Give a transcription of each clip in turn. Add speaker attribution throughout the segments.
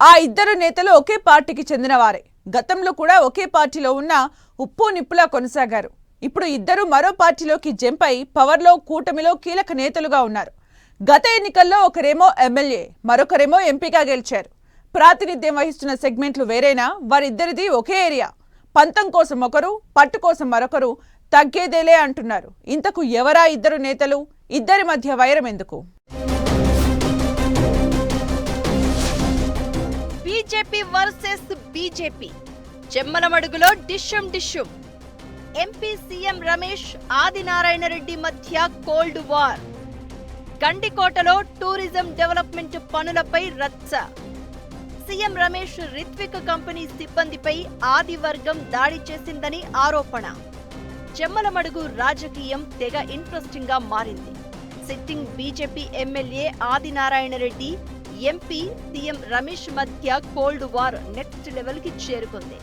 Speaker 1: ఆ ఇద్దరు నేతలు ఒకే పార్టీకి చెందినవారే. గతంలో కూడా ఒకే పార్టీలో ఉన్న ఉప్పు నిప్పులా కొనసాగారు. ఇప్పుడు ఇద్దరు మరో పార్టీలోకి జంప్ అయి పవర్లో కూటమిలో కీలక నేతలుగా ఉన్నారు. గత ఎన్నికల్లో ఒకరేమో ఎమ్మెల్యే మరొకరేమో ఎంపీగా గెలిచారు. ప్రాతినిధ్యం వహిస్తున్న సెగ్మెంట్లు వేరైనా వారిద్దరిది ఒకే ఏరియా. పంతం కోసం ఒకరు పట్టు కోసం మరొకరు తగ్గేదేలే అంటున్నారు. ఇంతకు ఎవరా ఇద్దరు నేతలు? ఇద్దరి మధ్య వైరం ఎందుకు?
Speaker 2: BJP versus BJP. చెమ్మలమడుగులో డిష్యం డిష్యం ఎంపీ సీఎం రమేష్ ఆదినారాయణ రెడ్డి మధ్య కోల్డ్ వార్. గండికోటలో టూరిజం డెవలప్మెంట్ పనులపై రచ్చ. సీఎం రమేష్ రిత్విక్ కంపెనీ సిబ్బందిపై ఆదివర్గం దాడి చేసిందని ఆరోపణ. చెమ్మలమడుగు రాజకీయం తెగ ఇంట్రెస్టింగ్గా మారింది. Sitting BJP MLA Adinarayana Reddy MP CM Ramesh మధ్య కోల్డ్ వార్ నెక్స్ట్ లెవెల్కి చేరుకుంది.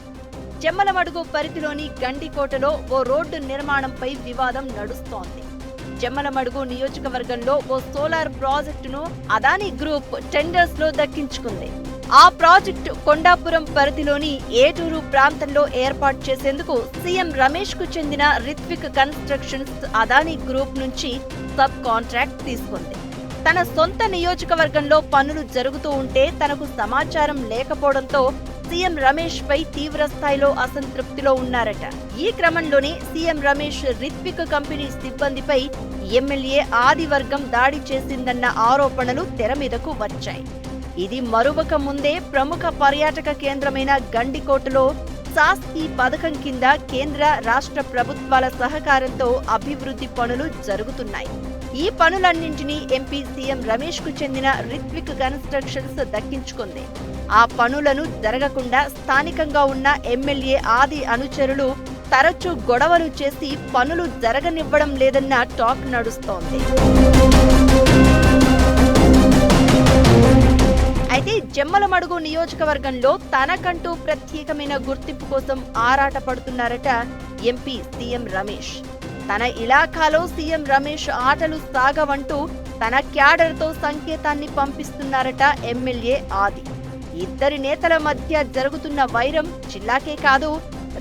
Speaker 2: జమ్మలమడుగు పరిధిలోని గండికోటలో ఓ రోడ్డు నిర్మాణంపై వివాదం నడుస్తోంది. జమ్మలమడుగు నియోజకవర్గంలో ఓ సోలార్ ప్రాజెక్టును అదానీ గ్రూప్ టెండర్స్లో దక్కించుకుంది. ఆ ప్రాజెక్టు కొండాపురం పరిధిలోని ఏటూరు ప్రాంతంలో ఏర్పాటు చేసేందుకు సీఎం రమేష్కు చెందిన రిత్విక్ కన్స్ట్రక్షన్స్ అదానీ గ్రూప్ నుంచి సబ్ కాంట్రాక్ట్ తీసుకుంది. తన సొంత నియోజకవర్గంలో పనులు జరుగుతూ ఉంటే తనకు సమాచారం లేకపోవడంతో సీఎం రమేష్ పై తీవ్ర స్థాయిలో అసంతృప్తిలో ఉన్నారట. ఈ క్రమంలోనే సీఎం రమేష్ రిత్విక్ కంపెనీ సిబ్బందిపై ఎమ్మెల్యే ఆదివర్గం దాడి చేసిందన్న ఆరోపణలు తెర మీదకు వచ్చాయి. ఇది మరువక ముందే ప్రముఖ పర్యాటక కేంద్రమైన గండికోటలో సాస్ ఈ పథకం కింద కేంద్ర రాష్ట్ర ప్రభుత్వాల సహకారంతో అభివృద్ధి పనులు జరుగుతున్నాయి. ఈ పనులన్నింటినీ ఎంపీ సీఎం రమేష్కు చెందిన రిత్విక్ కన్స్ట్రక్షన్స్ దక్కించుకుంది. ఆ పనులను జరగకుండా స్థానికంగా ఉన్న ఎమ్మెల్యే ఆది అనుచరులు తరచూ గొడవలు చేసి పనులు జరగనివ్వడం లేదన్న టాక్ నడుస్తోంది. అయితే జమ్మలమడుగు నియోజకవర్గంలో తనకంటూ ప్రత్యేకమైన గుర్తింపు కోసం ఆరాట పడుతున్నారట ఎంపీ సీఎం రమేష్. తన ఇలాఖాలో సీఎం రమేష్ ఆటలు సాగవంటూ తన క్యాడర్తో సంకేతాన్ని పంపిస్తున్నారట ఎమ్మెల్యే ఆది. ఇద్దరి నేతల మధ్య జరుగుతున్న వైరం జిల్లాకే కాదు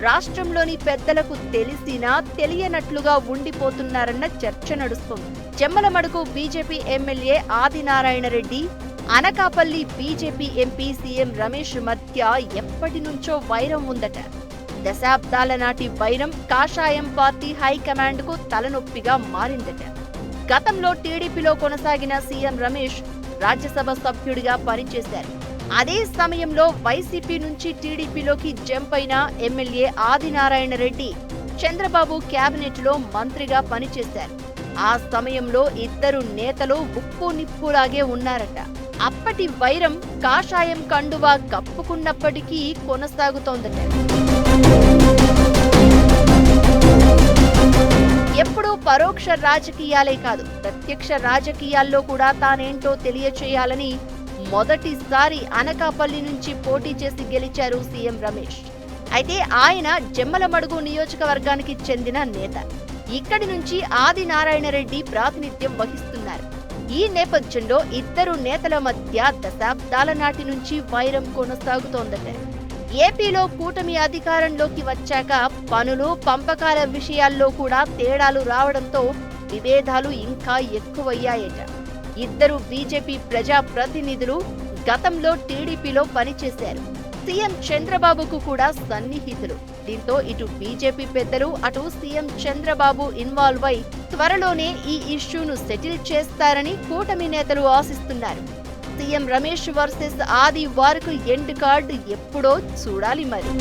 Speaker 2: రాష్ట్రంలోని పెద్దలకు తెలిసినా తెలియనట్లుగా ఉండిపోతున్నారన్న చర్చ నడుస్తుంది. చెమ్మలమడుకు BJP MLA Adinarayana Reddy Anakapalli BJP MP CM Ramesh మధ్య ఎప్పటి నుంచో వైరం ఉందట. దశాబ్దాల నాటి వైరం కాషాయం పార్టీ హైకమాండ్కు తలనొప్పిగా మారిందట. గతంలో టీడీపీలో కొనసాగిన సీఎం రమేష్ రాజ్యసభ సభ్యుడిగా పనిచేశారు. అదే సమయంలో వైసీపీ నుంచి టీడీపీలోకి జంప్ అయిన ఎమ్మెల్యే ఆదినారాయణ రెడ్డి చంద్రబాబు కేబినెట్లో మంత్రిగా పనిచేశారు. ఆ సమయంలో ఇద్దరు నేతలు ఉప్పు నిప్పులాగే ఉన్నారట. అప్పటి వైరం కాషాయం కండువా కప్పుకున్నప్పటికీ కొనసాగుతోందట. ఎప్పుడూ పరోక్ష రాజకీయాలే కాదు ప్రత్యక్ష రాజకీయాల్లో కూడా తానేంటో తెలియచేయాలని మొదటిసారి అనకాపల్లి నుంచి పోటీ చేసి గెలిచారు సీఎం రమేష్. అయితే ఆయన జమ్మలమడుగు నియోజకవర్గానికి చెందిన నేత. ఇక్కడి నుంచి ఆదినారాయణ రెడ్డి ప్రాతినిధ్యం వహిస్తున్నారు. ఈ నేపథ్యంలో ఇద్దరు నేతల మధ్య దశాబ్దాల నాటి నుంచి వైరం కొనసాగుతోందట. ఏపీలో కూటమి అధికారంలోకి వచ్చాక పనులు పంపకాల విషయాల్లో కూడా తేడాలు రావడంతో విభేదాలు ఇంకా ఎక్కువయ్యాయట. ఇద్దరు బీజేపీ ప్రజా ప్రతినిధులు గతంలో టీడీపీలో పనిచేశారు. సీఎం చంద్రబాబుకు కూడా సన్నిహితులు. దీంతో ఇటు బీజేపీ పెద్దలు అటు సీఎం చంద్రబాబు ఇన్వాల్వ్ అయి త్వరలోనే ఈ ఇష్యూను సెటిల్ చేస్తారని కూటమి నేతలు ఆశిస్తున్నారు. సీఎం రమేష్ వర్సెస్ ఆది వారికి ఎండ్ కార్డు ఎప్పుడో చూడాలి మరి.